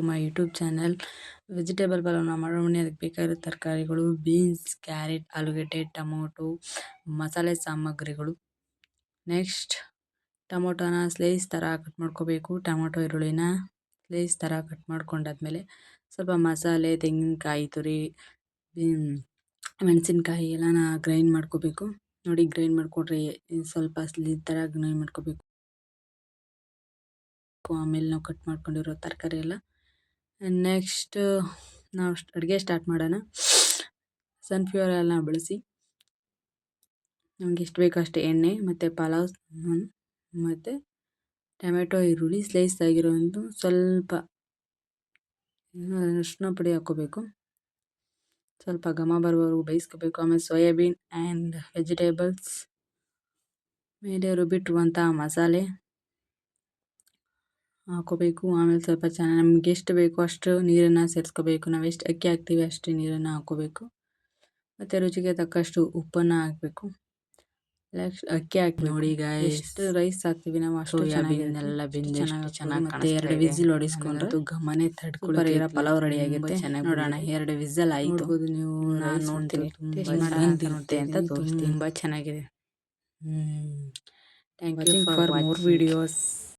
To my YouTube channel. Vegetable ಪಲಾವ್ನ ಮಾಡೋ ಮನೆ ಅದಕ್ಕೆ ಬೇಕಾಗಿರೋ ತರಕಾರಿಗಳು, ಬೀನ್ಸ್, ಕ್ಯಾರೆಟ್, ಆಲೂಗೆಡ್ಡೆ, ಟೊಮೊಟೊ, ಮಸಾಲೆ ಸಾಮಗ್ರಿಗಳು. ನೆಕ್ಸ್ಟ್ ಟೊಮೊಟೊನ ಸ್ಲೈಸ್ ಥರ ಕಟ್ ಮಾಡ್ಕೋಬೇಕು. ಟೊಮೊಟೊ, ಈರುಳ್ಳಿನ ಸ್ಲೈಸ್ ಥರ ಕಟ್ ಮಾಡ್ಕೊಂಡಾದ್ಮೇಲೆ ಸ್ವಲ್ಪ ಮಸಾಲೆ, ತೆಂಗಿನಕಾಯಿ, ತುರಿ ಮೆಣಸಿನ್ಕಾಯಿ ಎಲ್ಲನ ಗ್ರೈಂಡ್ ಮಾಡ್ಕೋಬೇಕು. ನೋಡಿ ಗ್ರೈಂಡ್ ಮಾಡಿಕೊಂಡ್ರೆ ಸ್ವಲ್ಪ ಸ್ಲಿ ಥರ ಗ್ರೈಂಡ್ ಮಾಡ್ಕೋಬೇಕು. ಆಮೇಲೆ ನಾವು ಕಟ್ ಮಾಡ್ಕೊಂಡಿರೋ ತರಕಾರಿ ಎಲ್ಲ ನೆಕ್ಸ್ಟ್ ನಾವು ಅಡುಗೆ ಸ್ಟಾರ್ಟ್ ಮಾಡೋಣ. ಸನ್ಫ್ಲವರ್ ಆಯಿಲ್ನ ಬಳಸಿ. ನಮ್ಗೆ ಎಷ್ಟು ಬೇಕೋ ಅಷ್ಟು ಎಣ್ಣೆ, ಮತ್ತು ಪಲಾವ್ ಮತ್ತು ಟೊಮೆಟೊ, ಈರುಳ್ಳಿ ಸ್ಲೈಸ್ ಆಗಿರೋವಂಥ ಸ್ವಲ್ಪ ಅರಿಶಿನ ಪುಡಿ ಹಾಕ್ಕೋಬೇಕು. ಸ್ವಲ್ಪ ಘಮ ಬರುವವರೆಗೂ ಬೇಯಿಸ್ಕೋಬೇಕು. ಆಮೇಲೆ ಸೋಯಾಬೀನ್ ಆ್ಯಂಡ್ ವೆಜಿಟೇಬಲ್ಸ್ ಮೇಲೆ ರುಬ್ಬಿಟ್ಟಿರುವಂಥ ಮಸಾಲೆ. ಹಾಕ್ಕೋಬೇಕು ಆಮೇಲೆ ಸ್ವಲ್ಪ ಚೆನ್ನಾಗಿ ನಮ್ಗೆ ಎಷ್ಟು ಬೇಕು ಅಷ್ಟು ನೀರನ್ನು ಸೇರಿಸ್ಕೋಬೇಕು. ನಾವು ಎಷ್ಟು ಅಕ್ಕಿ ಹಾಕ್ತೀವಿ ಅಷ್ಟು ನೀರನ್ನು ಹಾಕೋಬೇಕು. ಮತ್ತು ರುಚಿಗೆ ತಕ್ಕಷ್ಟು ಉಪ್ಪನ್ನು ಹಾಕಬೇಕು. ನೆಕ್ಸ್ಟ್ ಅಕ್ಕಿ ಹಾಕಿ ನೋಡಿ ಈಗ ಎಷ್ಟು ರೈಸ್ ಹಾಕ್ತೀವಿ ನಾವು ಅಷ್ಟು ಎಲ್ಲ ಬೆಂದು ಚೆನ್ನಾಗಿ ಚೆನ್ನಾಗಿ ಮತ್ತೆ ಎರಡು ವಿಸಿಲ್ ಹೊಡಿಸ್ಕೊಂಡು ಗಮನೆ ತಡ್ಕೊಳ್ಳೋ ಇರೋ ಪಲಾವ್ ರೆಡಿ ಆಗಿರುತ್ತೆ ಚೆನ್ನಾಗಿ ನೋಡೋಣ. ಎರಡು ವಿಸಲ್ ಆಯ್ತು. ನೀವು ನಾನು ನೋಡ್ತೀನಿ. ನೋಡ್ತೆ ಅಂತ ತೋರಿಸ್ತೀನಿ. ತುಂಬ ಚೆನ್ನಾಗಿದೆ. Thank you for more videos